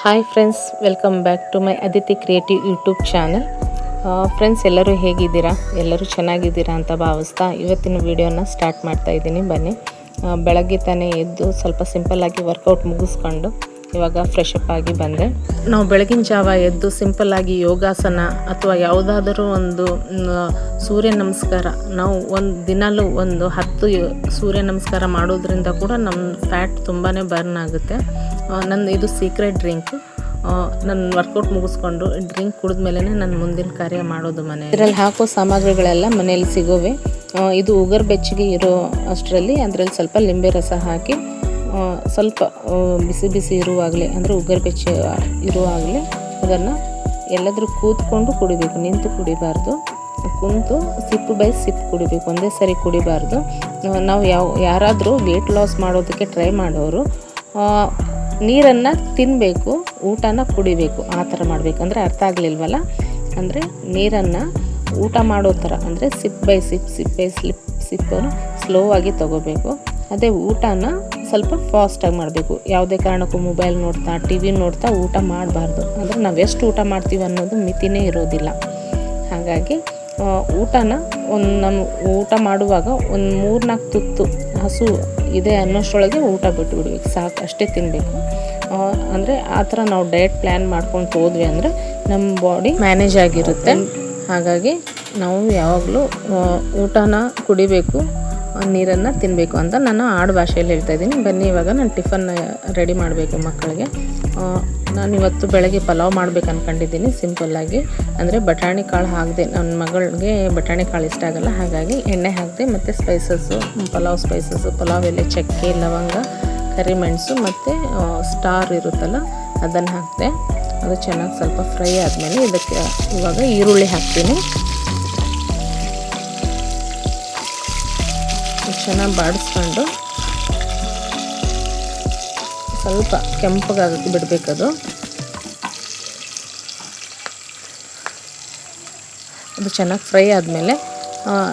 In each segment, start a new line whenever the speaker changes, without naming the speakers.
Hi friends welcome back to my Aditi creative YouTube channel friends ಎಲ್ಲರೂ ಹೇಗಿದ್ದೀರಾ? ಎಲ್ಲರೂ ಚೆನ್ನಾಗಿದ್ದೀರಾ ಅಂತ ಭಾವಿಸ್ತಾ ಇವತ್ತಿನ ವಿಡಿಯೋನ ಸ್ಟಾರ್ಟ್ ಮಾಡ್ತಾ ಇದ್ದೀನಿ. ಬನ್ನಿ. ಬೆಳಗ್ಗೆ ತಾನೇ ಎದ್ದು ಸ್ವಲ್ಪ ಸಿಂಪಲ್ಲಾಗಿ ವರ್ಕೌಟ್ ಮುಗಿಸ್ಕೊಂಡು ಇವಾಗ ಫ್ರೆಶ್ ಅಪ್ ಆಗಿ ಬಂದೆ. ನಾವು ಬೆಳಗಿನ ಜಾವ ಎದ್ದು ಸಿಂಪಲ್ಲಾಗಿ ಯೋಗಾಸನ ಅಥವಾ ಯಾವುದಾದರೂ ಒಂದು ಸೂರ್ಯ ನಮಸ್ಕಾರ ನಾವು ಒಂದು ದಿನಾಲೂ ಒಂದು ಹತ್ತು ಸೂರ್ಯ ನಮಸ್ಕಾರ ಮಾಡೋದ್ರಿಂದ ಕೂಡ ನಮ್ಮ ಫ್ಯಾಟ್ ತುಂಬಾ ಬರ್ನ್ ಆಗುತ್ತೆ. ನನ್ನ ಇದು ಸೀಕ್ರೆಟ್ ಡ್ರಿಂಕ್ ನನ್ನ ವರ್ಕೌಟ್ ಮುಗಿಸ್ಕೊಂಡು ಡ್ರಿಂಕ್ ಕುಡಿದ ಕುಡಿದ್ಮೇಲೆ ನನ್ನ ಮುಂದಿನ ಕಾರ್ಯ ಮಾಡೋದು ಮನೆ ಇದರಲ್ಲಿ ಹಾಕೋ ಸಾಮಗ್ರಿಗಳೆಲ್ಲ ಮನೆಯಲ್ಲಿ ಸಿಗೋವೆ. ಇದು ಉಗರ್ ಬೆಚ್ಚಗೆ ಇರೋ ಅಷ್ಟರಲ್ಲಿ ಅದರಲ್ಲಿ ಸ್ವಲ್ಪ ಲಿಂಬೆ ರಸ ಹಾಕಿ ಸ್ವಲ್ಪ ಬಿಸಿ ಬಿಸಿ ಇರುವಾಗಲೇ, ಅಂದರೆ ಉಗರ್ ಬೆಚ್ಚ ಇರುವಾಗಲೇ ಅದನ್ನು ಎಲ್ಲಾದರೂ ಕೂತ್ಕೊಂಡು ಕುಡಿಬೇಕು, ನಿಂತು ಕುಡಿಬಾರ್ದು. ಕುಂತು ಸಿಪ್ ಬೈ ಸಿಪ್ ಕುಡಿಬೇಕು, ಒಂದೇ ಸರಿ ಕುಡಿಬಾರ್ದು. ನಾವು ಯಾವ, ಯಾರಾದರೂ ವೆಯ್ಟ್ ಲಾಸ್ ಮಾಡೋದಕ್ಕೆ ಟ್ರೈ ಮಾಡೋರು ನೀರನ್ನು ತಿನ್ನಬೇಕು ಊಟನ ಕುಡಿಬೇಕು, ಆ ಥರ ಮಾಡಬೇಕು. ಅಂದರೆ ಅರ್ಥ ಆಗಲಿಲ್ವಲ್ಲ? ಅಂದರೆ ನೀರನ್ನು ಊಟ ಮಾಡೋ ಥರ, ಅಂದರೆ sip by sip sip by slip, ಸಿಪ್ಪನ್ನು slow ಆಗಿ ತೊಗೋಬೇಕು. ಅದೇ ಊಟನ ಸ್ವಲ್ಪ ಫಾಸ್ಟಾಗಿ ಮಾಡಬೇಕು. ಯಾವುದೇ ಕಾರಣಕ್ಕೂ ಮೊಬೈಲ್ ನೋಡ್ತಾ ಟಿ ವಿ ನೋಡ್ತಾ ಊಟ ಮಾಡಬಾರ್ದು. ಅಂದರೆ ನಾವು ಎಷ್ಟು ಊಟ ಮಾಡ್ತೀವಿ ಅನ್ನೋದು ಮಿತಿನೇ ಇರೋದಿಲ್ಲ. ಹಾಗಾಗಿ ಊಟನ ಒಂದು ನಮ್ಮ ಊಟ ಮಾಡುವಾಗ ಒಂದು ಮೂರ್ನಾಲ್ಕು ತುತ್ತು ಹಸು ಇದೆ ಅನ್ನೋಷ್ಟರೊಳಗೆ ಊಟ ಬಿಟ್ಬಿಡ್ಬೇಕು. ಸಾಕು, ಅಷ್ಟೇ ತಿನ್ನಬೇಕು ಅಂದರೆ ಆ ಥರ ನಾವು ಡಯಟ್ ಪ್ಲ್ಯಾನ್ ಮಾಡ್ಕೊಂಡು ಹೋದ್ವಿ ಅಂದರೆ ನಮ್ಮ ಬಾಡಿ ಮ್ಯಾನೇಜ್ ಆಗಿರುತ್ತೆ. ಹಾಗಾಗಿ ನಾವು ಯಾವಾಗಲೂ ಊಟನ ಕುಡಿಬೇಕು. ನೀರನ್ನು ತಿನ್ನಬೇಕು ಅಂತ ನಾನು ಆಡು ಭಾಷೆಯಲ್ಲಿ ಹೇಳ್ತಾ ಇದ್ದೀನಿ. ಬನ್ನಿ, ಇವಾಗ ನಾನು ಟಿಫನ್ ರೆಡಿ ಮಾಡಬೇಕು ಮಕ್ಕಳಿಗೆ. ನಾನು ಇವತ್ತು ಬೆಳಗ್ಗೆ ಪಲಾವ್ ಮಾಡ್ಬೇಕು ಅಂದ್ಕೊಂಡಿದ್ದೀನಿ ಸಿಂಪಲ್ಲಾಗಿ ಅಂದರೆ ಬಟಾಣಿ ಕಾಳು ಹಾಕಿದೆ ನನ್ನ ಮಗಳಿಗೆ ಬಟಾಣಿ ಕಾಳು ಇಷ್ಟ ಆಗಲ್ಲ, ಹಾಗಾಗಿ ಎಣ್ಣೆ ಹಾಕಿದೆ ಮತ್ತು ಸ್ಪೈಸಸ್ಸು ಪಲಾವ್ ಸ್ಪೈಸಸ್ಸು ಪಲಾವ್ ಎಲೆ, ಚಕ್ಕೆ, ಲವಂಗ ಕರಿಮೆಣಸು ಮತ್ತು ಸ್ಟಾರ್ ಇರುತ್ತಲ್ಲ, ಅದನ್ನು ಹಾಕಿದೆ, ಅದು ಚೆನ್ನಾಗಿ ಸ್ವಲ್ಪ ಫ್ರೈ ಆದಮೇಲೆ ಇದಕ್ಕೆ ಇವಾಗ ಈರುಳ್ಳಿ ಹಾಕ್ತೀನಿ. ಚೆನ್ನಾಗಿ ಬಾಡಿಸ್ಕೊಂಡು ಸ್ವಲ್ಪ ಕೆಂಪಗಾಗಕ್ಕೆ ಬಿಡಬೇಕದು. ಅದು ಚೆನ್ನಾಗಿ ಫ್ರೈ ಆದಮೇಲೆ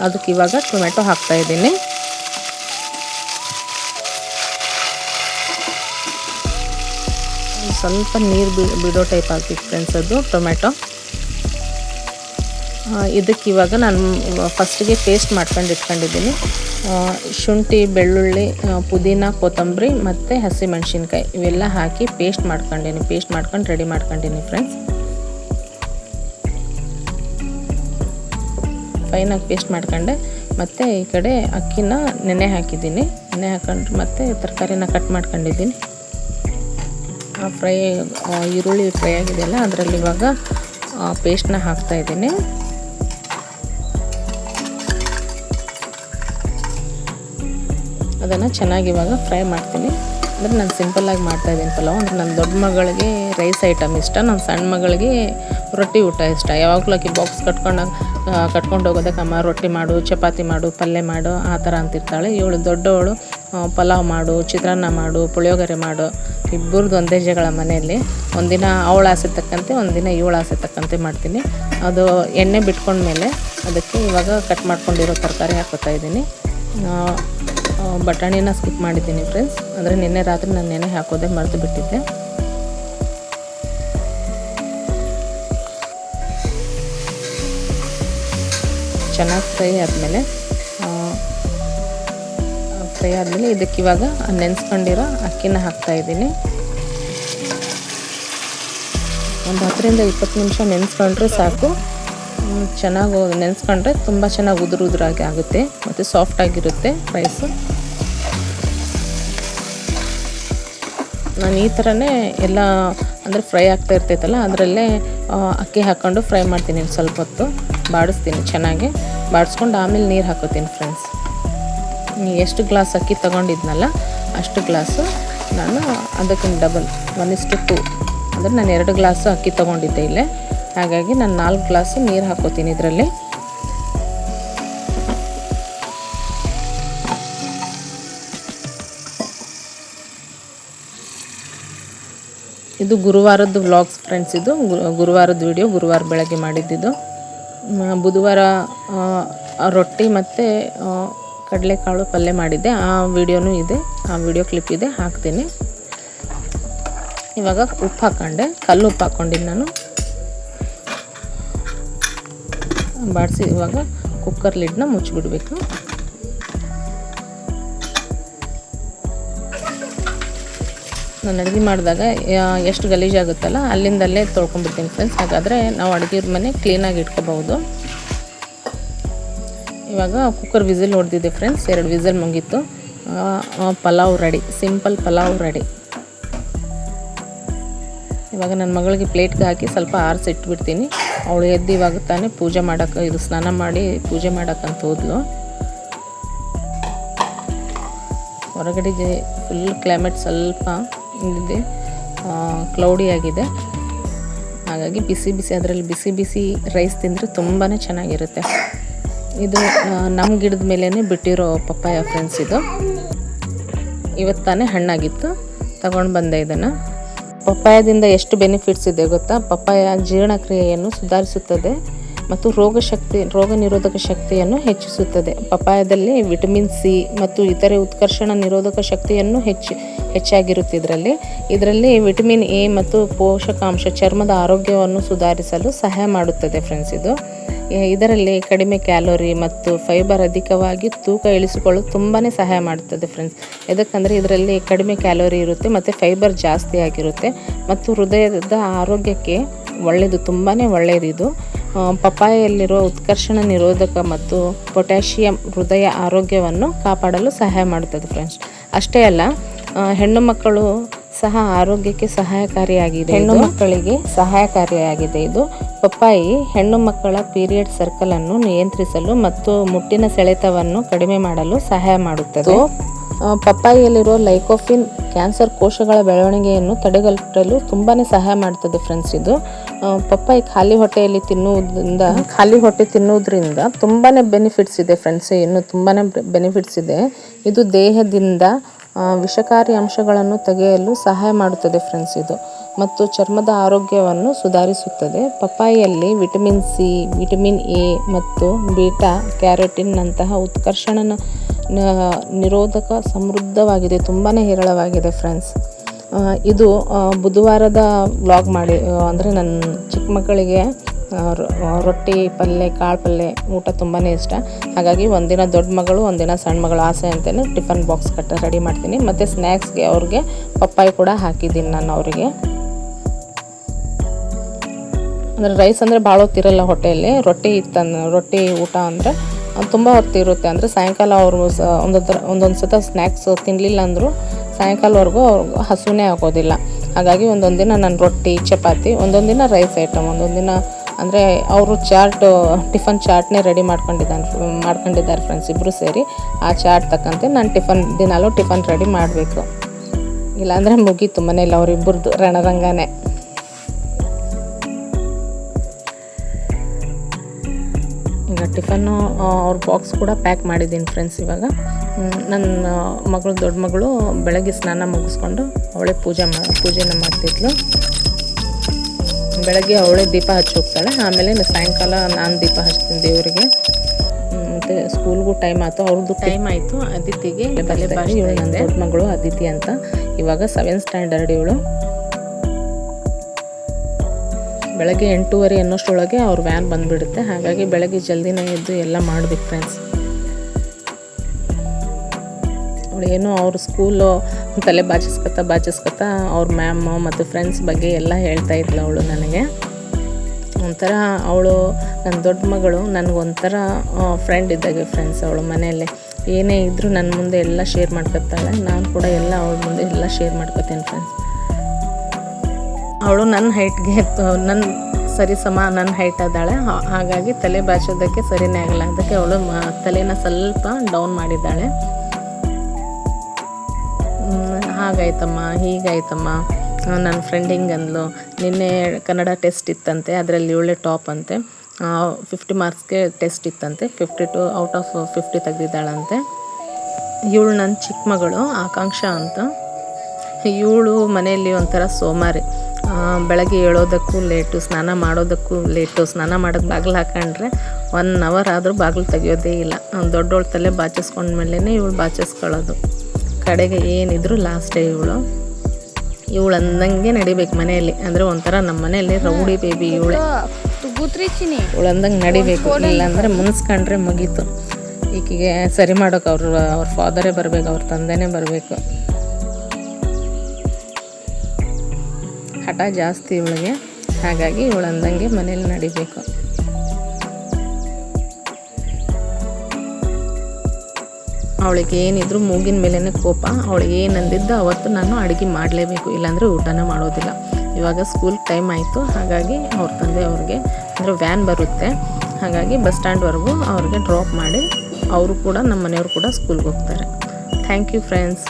ಅದಕ್ಕೆ ಇವಾಗ ಟೊಮೆಟೊ ಹಾಕ್ತಾ ಇದ್ದೀನಿ. ಸ್ವಲ್ಪ ನೀರು ಬಿಡೋ ಟೈಪ್ ಆಗ್ತಿತ್ತು ಫ್ರೆಂಡ್ಸ್ ಅದು ಟೊಮೆಟೊ ಇದಕ್ಕೆ ಇವಾಗ ನಾನು ಫಸ್ಟಿಗೆ ಪೇಸ್ಟ್ ಮಾಡ್ಕೊಂಡು ಇಟ್ಕೊಂಡಿದ್ದೀನಿ. ಶುಂಠಿ, ಬೆಳ್ಳುಳ್ಳಿ ಪುದೀನ, ಕೊತ್ತಂಬರಿ ಮತ್ತು ಹಸಿಮೆಣ್ಸಿನ್ಕಾಯಿ ಇವೆಲ್ಲ ಹಾಕಿ ಪೇಸ್ಟ್ ಮಾಡ್ಕೊಂಡೀನಿ. ಪೇಸ್ಟ್ ಮಾಡ್ಕೊಂಡು ರೆಡಿ ಮಾಡ್ಕೊಂಡಿನಿ ಫ್ರೆಂಡ್ಸ್ ಫೈನಾಗಿ ಪೇಸ್ಟ್ ಮಾಡ್ಕೊಂಡೆ. ಮತ್ತು ಈ ಕಡೆ ಅಕ್ಕಿನ ನೆನೆ ಹಾಕಿದ್ದೀನಿ. ನೆನೆ ಹಾಕೊಂಡು ಮತ್ತು ತರಕಾರಿನ ಕಟ್ ಮಾಡ್ಕೊಂಡಿದ್ದೀನಿ. ಆ ಫ್ರೈ ಈರುಳ್ಳಿ ಫ್ರೈ ಆಗಿದೆಯಲ್ಲ, ಅದರಲ್ಲಿ ಇವಾಗ ಪೇಸ್ಟ್ನ ಹಾಕ್ತಾ ಅದನ್ನು ಚೆನ್ನಾಗಿ ಇವಾಗ ಫ್ರೈ ಮಾಡ್ತೀನಿ. ಅಂದರೆ ನಾನು ಸಿಂಪಲ್ಲಾಗಿ ಮಾಡ್ತಾಯಿದ್ದೀನಿ ಪಲಾವ್. ಅಂದರೆ ನನ್ನ ದೊಡ್ಡ ಮಗಳಿಗೆ ರೈಸ್ ಐಟಮ್ ಇಷ್ಟ ನನ್ನ ಸಣ್ಣ ಮಗಳಿಗೆ ರೊಟ್ಟಿ ಊಟ ಇಷ್ಟ. ಯಾವಾಗಲೂ ಕಿ ಬಾಕ್ಸ್ ಕಟ್ಕೊಂಡಾಗ ಕಟ್ಕೊಂಡು ಹೋಗೋದಕ್ಕೆ ಅಮ್ಮ ರೊಟ್ಟಿ ಮಾಡು, ಚಪಾತಿ ಮಾಡು, ಪಲ್ಯ ಮಾಡು, ಆ ಥರ ಅಂತಿರ್ತಾಳೆ ಇವಳು ದೊಡ್ಡವಳು ಪಲಾವ್ ಮಾಡು, ಚಿತ್ರಾನ್ನ ಮಾಡು, ಪುಳಿಯೋಗರೆ ಮಾಡು ಇಬ್ಬರದ್ದು ಒಂದೇ ಜಗಳ ಮನೆಯಲ್ಲಿ. ಒಂದಿನ ಅವಳ ಆಸೆ ತಕ್ಕಂತೆ, ಒಂದಿನ ಇವಳ ಆಸೆ ತಕ್ಕಂತೆ ಮಾಡ್ತೀನಿ. ಅದು ಎಣ್ಣೆ ಬಿಟ್ಕೊಂಡ್ಮೇಲೆ ಅದಕ್ಕೆ ಇವಾಗ ಕಟ್ ಮಾಡ್ಕೊಂಡಿರೋ ತರಕಾರಿ ಹಾಕೋತಾ ಇದ್ದೀನಿ. ಬಟಾಣಿನ ಸ್ಕಿಪ್ ಮಾಡಿದ್ದೀನಿ ಫ್ರೆಂಡ್ಸ್. ಅಂದರೆ ನಿನ್ನೆ ರಾತ್ರಿ ನಾನು ನೆನೆ ಹಾಕೋದೆ ಮರೆತು ಬಿಟ್ಟಿದ್ದೆ. ಚೆನ್ನಾಗಿ ಫ್ರೈ ಆದಮೇಲೆ ಫ್ರೈ ಆದಮೇಲೆ ಇದಕ್ಕೆ ಇವಾಗ ನೆನೆಸ್ಕೊಂಡಿರೋ ಅಕ್ಕಿನ ಹಾಕ್ತಾ ಇದ್ದೀನಿ. ಒಂದು ಹತ್ತರಿಂದ ಇಪ್ಪತ್ತು ನಿಮಿಷ ನೆನೆಸ್ಕೊಂಡ್ರೆ ಸಾಕು. ಚೆನ್ನಾಗಿ ನೆನೆಸ್ಕೊಂಡ್ರೆ ತುಂಬ ಚೆನ್ನಾಗಿ ಉದುರು ಉದುರಾಗಿ ಆಗುತ್ತೆ ಮತ್ತು ಸಾಫ್ಟಾಗಿರುತ್ತೆ ರೈಸು ನಾನು ಈ ಥರನೇ ಎಲ್ಲ ಅಂದರೆ ಫ್ರೈ ಆಗ್ತಾ ಇರ್ತೈತಲ್ಲ, ಅದರಲ್ಲೇ ಅಕ್ಕಿ ಹಾಕ್ಕೊಂಡು ಫ್ರೈ ಮಾಡ್ತೀನಿ ಸ್ವಲ್ಪ ಹೊತ್ತು. ಬಾಡಿಸ್ತೀನಿ ಚೆನ್ನಾಗಿ. ಬಾಡಿಸ್ಕೊಂಡು ಆಮೇಲೆ ನೀರು ಹಾಕೋತೀನಿ ಫ್ರೆಂಡ್ಸ್ ಎಷ್ಟು ಗ್ಲಾಸ್ ಅಕ್ಕಿ ತೊಗೊಂಡಿದ್ನಲ್ಲ, ಅಷ್ಟು ಗ್ಲಾಸು ನಾನು ಅದಕ್ಕಿಂತ ಡಬಲ್ ಒನ್ ಇಷ್ಟು ಟು ಅಂದರೆ ನಾನು ಎರಡು ಗ್ಲಾಸು ಅಕ್ಕಿ ತೊಗೊಂಡಿದ್ದೆ ಇಲ್ಲೇ. ಹಾಗಾಗಿ ನಾನು ನಾಲ್ಕು ಗ್ಲಾಸು ನೀರು ಹಾಕೋತೀನಿ ಇದರಲ್ಲಿ. ಇದು ಗುರುವಾರದ ವ್ಲಾಗ್ಸ್ ಫ್ರೆಂಡ್ಸ್ ಇದು. ಗುರುವಾರದ ವಿಡಿಯೋ ಗುರುವಾರ ಬೆಳಗ್ಗೆ ಮಾಡಿದ್ದಿದ್ದು. ಬುಧವಾರ ರೊಟ್ಟಿ ಮತ್ತು ಕಡಲೆಕಾಳು ಪಲ್ಯ ಮಾಡಿದ್ದೆ. ಆ ವಿಡಿಯೋನೂ ಇದೆ. ಆ ವಿಡಿಯೋ ಕ್ಲಿಪ್ ಇದೆ. ಹಾಕ್ತೀನಿ. ಇವಾಗ ಉಪ್ಪು ಹಾಕ್ಕೊಂಡೆ ಕಲ್ಲು ಉಪ್ಪು ಹಾಕ್ಕೊಂಡಿದ್ದು ನಾನು. ಬಾಡಿಸಿ ಇವಾಗ ಕುಕ್ಕರ್ ಲಿಡ್ನ ಮುಚ್ಚಿಬಿಡ್ಬೇಕು. ನಾನು ಅಡುಗೆ ಮಾಡಿದಾಗ ಎಷ್ಟು ಗಲೀಜಾಗುತ್ತಲ್ಲ ಅಲ್ಲಿಂದಲ್ಲೇ ತೊಳ್ಕೊಂಡ್ಬಿಡ್ತೀನಿ ಫ್ರೆಂಡ್ಸ್ ಹಾಗಾದರೆ ನಾವು ಅಡುಗೆ ಮನೆ ಕ್ಲೀನಾಗಿ ಇಟ್ಕೋಬಹುದು. ಇವಾಗ ಕುಕ್ಕರ್ ವಿಸಿಲ್ ಹೊಡೆದಿದೆ ಫ್ರೆಂಡ್ಸ್ ಎರಡು ವಿಸಿಲ್ ಮುಗೀತು. Pulao ready simple pulao ready ಇವಾಗ ನನ್ನ ಮಗಳಿಗೆ ಪ್ಲೇಟ್ಗೆ ಹಾಕಿ ಸ್ವಲ್ಪ ಆರಿಸಿಟ್ಬಿಡ್ತೀನಿ ಅವಳು ಎದ್ದು ಇವಾಗ ತಾನೇ ಪೂಜೆ ಮಾಡೋಕ್ಕೆ ಇದು ಸ್ನಾನ ಮಾಡಿ ಪೂಜೆ ಮಾಡೋಕ್ಕಂತ ಹೋದ್ಲು. ಹೊರಗಡೆ ಫುಲ್ ಕ್ಲೈಮೇಟ್ ಸ್ವಲ್ಪ ಇಲ್ಲಿದೆ. ಕ್ಲೌಡಿ ಆಗಿದೆ. ಹಾಗಾಗಿ ಬಿಸಿ ಬಿಸಿ, ಅದರಲ್ಲಿ ಬಿಸಿ ಬಿಸಿ ರೈಸ್ ತಿಂದರೆ ತುಂಬಾ ಚೆನ್ನಾಗಿರುತ್ತೆ. ಇದು ನಮ್ಮ ಗಿಡದ ಮೇಲೇ ಬಿಟ್ಟಿರೋ ಪಪ್ಪಾಯ ಫ್ರೆಂಡ್ಸ್ ಇದು. ಇವತ್ತು ತಾನೇ ಹಣ್ಣಾಗಿತ್ತು. ತಗೊಂಡು ಬಂದೆ ಇದನ್ನು. ಪಪ್ಪಾಯದಿಂದ ಎಷ್ಟು ಬೆನಿಫಿಟ್ಸ್ ಇದೆ ಗೊತ್ತಾ? ಪಪ್ಪಾಯ ಜೀರ್ಣಕ್ರಿಯೆಯನ್ನು ಸುಧಾರಿಸುತ್ತದೆ ಮತ್ತು ರೋಗ ಶಕ್ತಿ, ರೋಗ ನಿರೋಧಕ ಶಕ್ತಿಯನ್ನು ಹೆಚ್ಚಿಸುತ್ತದೆ. ಪಪ್ಪಾಯದಲ್ಲಿ ವಿಟಮಿನ್ ಸಿ ಮತ್ತು ಇತರೆ ಉತ್ಕರ್ಷಣ ನಿರೋಧಕ ಶಕ್ತಿಯನ್ನು ಹೆಚ್ಚು ಹೆಚ್ಚಾಗಿರುತ್ತೆ ಇದರಲ್ಲಿ ಇದರಲ್ಲಿ ವಿಟಮಿನ್ ಎ ಮತ್ತು ಪೋಷಕಾಂಶ ಚರ್ಮದ ಆರೋಗ್ಯವನ್ನು ಸುಧಾರಿಸಲು ಸಹಾಯ ಮಾಡುತ್ತದೆ ಫ್ರೆಂಡ್ಸ್ ಇದು. ಇದರಲ್ಲಿ ಕಡಿಮೆ ಕ್ಯಾಲೋರಿ ಮತ್ತು ಫೈಬರ್ ಅಧಿಕವಾಗಿ ತೂಕ ಇಳಿಸಿಕೊಳ್ಳಲು ತುಂಬಾ ಸಹಾಯ ಮಾಡುತ್ತದೆ ಫ್ರೆಂಡ್ಸ್ ಯಾಕಂದರೆ ಇದರಲ್ಲಿ ಕಡಿಮೆ ಕ್ಯಾಲೋರಿ ಇರುತ್ತೆ ಮತ್ತು ಫೈಬರ್ ಜಾಸ್ತಿ ಆಗಿರುತ್ತೆ ಮತ್ತು ಹೃದಯದ ಆರೋಗ್ಯಕ್ಕೆ ಒಳ್ಳೆಯದು ತುಂಬಾ ಒಳ್ಳೆಯದು ಇದು. ಪಪ್ಪಾಯಲ್ಲಿರುವ ಉತ್ಕರ್ಷಣ ನಿರೋಧಕ ಮತ್ತು ಪೊಟ್ಯಾಷಿಯಂ ಹೃದಯ ಆರೋಗ್ಯವನ್ನು ಕಾಪಾಡಲು ಸಹಾಯ ಮಾಡುತ್ತದೆ ಫ್ರೆಂಡ್ಸ್ ಅಷ್ಟೇ ಅಲ್ಲ ಹೆಣ್ಣು ಮಕ್ಕಳು ಸಹ ಆರೋಗ್ಯಕ್ಕೆ ಸಹಾಯಕಾರಿಯಾಗಿದೆ ಹೆಣ್ಣು ಮಕ್ಕಳಿಗೆ ಸಹಾಯಕಾರಿಯಾಗಿದೆ ಇದು. ಪಪ್ಪಾಯಿ ಹೆಣ್ಣು ಮಕ್ಕಳ ಪೀರಿಯಡ್ ಸರ್ಕಲ್ ಅನ್ನು ನಿಯಂತ್ರಿಸಲು ಮತ್ತು ಮುಟ್ಟಿನ ಸೆಳೆತವನ್ನು ಕಡಿಮೆ ಮಾಡಲು ಸಹಾಯ ಮಾಡುತ್ತದೆ. ಪಪ್ಪಾಯಿಯಲ್ಲಿರುವ ಲೈಕೋಫಿನ್ ಕ್ಯಾನ್ಸರ್ ಕೋಶಗಳ ಬೆಳವಣಿಗೆಯನ್ನು ತಡೆಗಟ್ಟಲು ತುಂಬಾ ಸಹಾಯ ಮಾಡ್ತದೆ ಫ್ರೆಂಡ್ಸ್ ಇದು. ಪಪ್ಪಾಯಿ ಖಾಲಿ ಹೊಟ್ಟೆಯಲ್ಲಿ ತಿನ್ನುವುದರಿಂದ ಖಾಲಿ ಹೊಟ್ಟೆ ತಿನ್ನುವುದರಿಂದ ತುಂಬಾ ಬೆನಿಫಿಟ್ಸ್ ಇದೆ ಫ್ರೆಂಡ್ಸ್ ಇನ್ನು ತುಂಬಾ ಬೆನಿಫಿಟ್ಸ್ ಇದೆ. ಇದು ದೇಹದಿಂದ ವಿಷಕಾರಿ ಅಂಶಗಳನ್ನು ತೆಗೆಯಲು ಸಹಾಯ ಮಾಡುತ್ತದೆ ಫ್ರೆಂಡ್ಸ್ ಇದು. ಮತ್ತು ಚರ್ಮದ ಆರೋಗ್ಯವನ್ನು ಸುಧಾರಿಸುತ್ತದೆ. ಪಪ್ಪಾಯಿಯಲ್ಲಿ ವಿಟಮಿನ್ ಸಿ ವಿಟಮಿನ್ ಎ ಮತ್ತು ಬೀಟಾ ಕ್ಯಾರೋಟಿನ್ನಂತಹ ಉತ್ಕರ್ಷಣ ನಿರೋಧಕ ಸಮೃದ್ಧವಾಗಿದೆ. ತುಂಬಾ ಹೇರಳವಾಗಿದೆ ಫ್ರೆಂಡ್ಸ್ ಇದು ಬುಧವಾರದ ವ್ಲಾಗ್ ಮಾಡಿ ಅಂದರೆ ನನ್ನ ಚಿಕ್ಕ ಮಕ್ಕಳಿಗೆ ರೊಟ್ಟಿ ಪಲ್ಯ ಕಾಳು ಪಲ್ಯ ಊಟ ತುಂಬಾ ಇಷ್ಟ. ಹಾಗಾಗಿ ಒಂದಿನ ದೊಡ್ಡ ಮಗಳು, ಒಂದಿನ ಸಣ್ಣ ಮಗಳು ಆಸೆ ಅಂತಲೇ ಟಿಫನ್ ಬಾಕ್ಸ್ ಕಟ್ಟ ರೆಡಿ ಮಾಡ್ತೀನಿ. ಮತ್ತು ಸ್ನ್ಯಾಕ್ಸ್ಗೆ ಅವ್ರಿಗೆ ಪಪ್ಪಾಯಿ ಕೂಡ ಹಾಕಿದ್ದೀನಿ ನಾನು ಅವರಿಗೆ. ಅಂದರೆ ರೈಸ್ ಅಂದರೆ ಭಾಳ ಹೊತ್ತಿರಲ್ಲ ಹೊಟ್ಟೆಯಲ್ಲಿ. ರೊಟ್ಟಿ ಇತ್ತಂದು ರೊಟ್ಟಿ ಊಟ ಅಂದರೆ ತುಂಬ ಹೊತ್ತಿರುತ್ತೆ ಅಂದರೆ ಸಾಯಂಕಾಲ ಅವರು ಸ, ಒಂದೊಂದು ಒಂದೊಂದು ಸತ ಸ್ನ್ಯಾಕ್ಸ್ ತಿನ್ನಲಿಲ್ಲ ಅಂದರೂ ಸಾಯಂಕಾಲವರೆಗೂ ಅವ್ರಿಗೆ ಹಸುವೇ ಆಗೋದಿಲ್ಲ. ಹಾಗಾಗಿ ಒಂದೊಂದು ದಿನ ನಾನು ರೊಟ್ಟಿ, ಚಪಾತಿ, ಒಂದೊಂದು ದಿನ ರೈಸ್ ಐಟಮ್ ಒಂದೊಂದು ದಿನ ಅಂದರೆ ಅವರು ಚಾರ್ಟ್, ಟಿಫನ್ ಚಾರ್ಟ್ನೇ ರೆಡಿ ಮಾಡ್ಕೊಂಡಿದ್ದಾನೆ, ಮಾಡ್ಕೊಂಡಿದ್ದಾರೆ ಫ್ರೆಂಡ್ಸ್ ಇಬ್ಬರು ಸೇರಿ. ಆ ಚಾರ್ಟ್ ತಕ್ಕಂತೆ ನಾನು ಟಿಫನ್, ದಿನಾಲೂ ಟಿಫನ್ ರೆಡಿ ಮಾಡಬೇಕು. ಇಲ್ಲಾಂದರೆ ಮುಗೀತು ಮನೇಲಿ ಅವರಿಬ್ಬರದ್ದು ರಣರಂಗನೇ. ಈಗ ಟಿಫನ್ನು ಅವ್ರ ಬಾಕ್ಸ್ ಕೂಡ ಪ್ಯಾಕ್ ಮಾಡಿದ್ದೀನಿ ಫ್ರೆಂಡ್ಸ್ ಇವಾಗ. ನನ್ನ ಮಗಳು, ದೊಡ್ಡ ಮಗಳು ಬೆಳಗ್ಗೆ ಸ್ನಾನ ಮುಗಿಸ್ಕೊಂಡು ಅವಳೇ ಪೂಜೆ ಮಾ, ಪೂಜೆನ ಮಾಡ್ತಿದ್ಲು. ಬೆಳಗ್ಗೆ ಅವಳೇ ದೀಪ ಹಚ್ಚಿ ಹೋಗ್ತಾಳೆ. ಆಮೇಲೆ ಸಾಯಂಕಾಲ ನಾನು ದೀಪ ಹಚ್ತೀನಿ ದೇವರಿಗೆ. ಮತ್ತು ಸ್ಕೂಲ್ಗೂ ಟೈಮ್ ಆಯಿತು. ಅವ್ರದ್ದು ಟೈಮ್ ಆಯಿತು. ಅದಿತಿಗೆ ತಲೆ ಬಾರಿ ಇವಳು ನನ್ನ ದೊಡ್ಡ ಮಗಳು ಅದಿತಿ ಅಂತ. ಇವಾಗ ಸೆವೆಂತ್ ಸ್ಟ್ಯಾಂಡರ್ಡ್ ಇವಳು. ಬೆಳಗ್ಗೆ ಎಂಟೂವರೆ ಅನ್ನೋಷ್ಟರೊಳಗೆ ಅವ್ರ ವ್ಯಾನ್ ಬಂದುಬಿಡುತ್ತೆ. ಹಾಗಾಗಿ ಬೆಳಗ್ಗೆ ಜಲ್ದಿನೇ ಎದ್ದು ಎಲ್ಲ ಮಾಡ್ಬೇಕು ಫ್ರೆಂಡ್ಸ್ ಏನೋ ಅವ್ರ ಸ್ಕೂಲು ತಲೆ ಬಾಚಿಸ್ಕೊತ ಬಾಚಿಸ್ಕೊತ ಅವ್ರ ಮ್ಯಾಮು ಮತ್ತು ಫ್ರೆಂಡ್ಸ್ ಬಗ್ಗೆ ಎಲ್ಲ ಹೇಳ್ತಾ ಇದ್ಲು ಅವಳು ನನಗೆ. ಒಂಥರ ಅವಳು ನನ್ನ ದೊಡ್ಡ ಮಗಳು ನನಗೊಂಥರ ಫ್ರೆಂಡ್ ಇದ್ದಾಗೆ ಫ್ರೆಂಡ್ಸ್ ಅವಳು ಮನೆಯಲ್ಲೇ. ಏನೇ ಇದ್ದರೂ ನನ್ನ ಮುಂದೆ ಎಲ್ಲ ಶೇರ್ ಮಾಡ್ಕೊತಾಳೆ, ನಾನು ಕೂಡ ಎಲ್ಲ ಅವಳ ಮುಂದೆ ಎಲ್ಲ ಶೇರ್ ಮಾಡ್ಕೊತೇನೆ ಫ್ರೆಂಡ್ಸ್ ಅವಳು ನನ್ನ ಹೈಟ್ಗೆ ನನ್ನ ಸರಿ ಸಮ ನನ್ನ ಹೈಟ್ ಅದಾಳೆ. ಹಾಗಾಗಿ ತಲೆ ಬಾಚೋದಕ್ಕೆ ಸರಿನೇ ಆಗಲ್ಲ. ಅದಕ್ಕೆ ಅವಳು ತಲೆನ ಸ್ವಲ್ಪ ಡೌನ್ ಮಾಡಿದ್ದಾಳೆ. ಹಾಗಾಯ್ತಮ್ಮ, ಹೀಗಾಯ್ತಮ್ಮ. ನನ್ನ ಫ್ರೆಂಡ್ ಹಿಂಗಂದ್ಲು, ನಿನ್ನೆ ಕನ್ನಡ ಟೆಸ್ಟ್ ಇತ್ತಂತೆ, ಅದರಲ್ಲಿ ಒಳ್ಳೆ ಟಾಪ್ ಅಂತೆ. ಫಿಫ್ಟಿ ಮಾರ್ಕ್ಸ್ಗೆ ಟೆಸ್ಟ್ ಇತ್ತಂತೆ fifty two out of fifty ತೆಗೆದಿದ್ದಾಳಂತೆ. ಇವಳು ನನ್ನ ಚಿಕ್ಕ ಮಗಳು, ಆಕಾಂಕ್ಷ ಅಂತ. ಇವಳು ಮನೆಯಲ್ಲಿ ಒಂಥರ ಸೋಮಾರಿ. ಬೆಳಗ್ಗೆ ಏಳೋದಕ್ಕೂ ಲೇಟು ಸ್ನಾನ ಮಾಡೋದಕ್ಕೂ ಲೇಟು ಸ್ನಾನ ಮಾಡೋಕ್ಕೆ ಬಾಗಿಲು ಹಾಕೊಂಡ್ರೆ ಒನ್ ಅವರ್ ಆದರೂ ಬಾಗಿಲು ತೆಗಿಯೋದೇ ಇಲ್ಲ. ದೊಡ್ಡವಳ ತಲೆ ಬಾಚಿಸ್ಕೊಂಡ್ಮೇಲೆ ಇವಳು ಬಾಚಿಸ್ಕೊಳ್ಳೋದು. ಕಡೆಗೆ ಏನಿದ್ರು ಲಾಸ್ಟೇ ಇವಳು. ಇವಳು ಅಂದಂಗೆ ನಡಿಬೇಕು ಮನೆಯಲ್ಲಿ. ಅಂದ್ರೆ ಒಂಥರ ನಮ್ಮ ಮನೆಯಲ್ಲಿ ರೌಡಿ ಬೇಬಿ ಇವಳೆ. ಇವಳು ಅಂದಂಗೆ ನಡಿಬೇಕು. ಇಲ್ಲಾಂದರೆ ಮುನ್ಸ್ಕೊಂಡ್ರೆ ಮುಗೀತು. ಈಕೆಗೆ ಸರಿ ಮಾಡೋಕೆ ಅವ್ರ ಅವ್ರ ಫಾದರೇ ಬರಬೇಕು ಅವ್ರ ತಂದೆನೇ ಬರಬೇಕು. ಹಠ ಜಾಸ್ತಿ ಇವಳಿಗೆ. ಹಾಗಾಗಿ ಇವಳು ಅಂದಂಗೆ ಮನೇಲಿ ನಡಿಬೇಕು. ಅವಳಿಗೆ ಏನಿದ್ರು ಮೂಗಿನ ಮೇಲೇ ಕೋಪ, ಅವಳಿಗೆ ಏನಂದಿದ್ದ ಅವತ್ತು ನಾನು ಅಡುಗೆ ಮಾಡಲೇಬೇಕು, ಇಲ್ಲಾಂದರೆ ಊಟನ ಮಾಡೋದಿಲ್ಲ. ಇವಾಗ ಸ್ಕೂಲ್ ಟೈಮ್ ಆಯಿತು, ಹಾಗಾಗಿ ಅವ್ರ ತಂದೆ ಅವ್ರಿಗೆ, ಅಂದರೆ ವ್ಯಾನ್ ಬರುತ್ತೆ. ಹಾಗಾಗಿ ಬಸ್ ಸ್ಟ್ಯಾಂಡ್ವರೆಗೂ ಅವ್ರಿಗೆ ಡ್ರಾಪ್ ಮಾಡಿ, ಅವರು ಕೂಡ ನಮ್ಮ ಮನೆಯವರು ಕೂಡ ಸ್ಕೂಲ್ಗೆ ಹೋಗ್ತಾರೆ. Thank you friends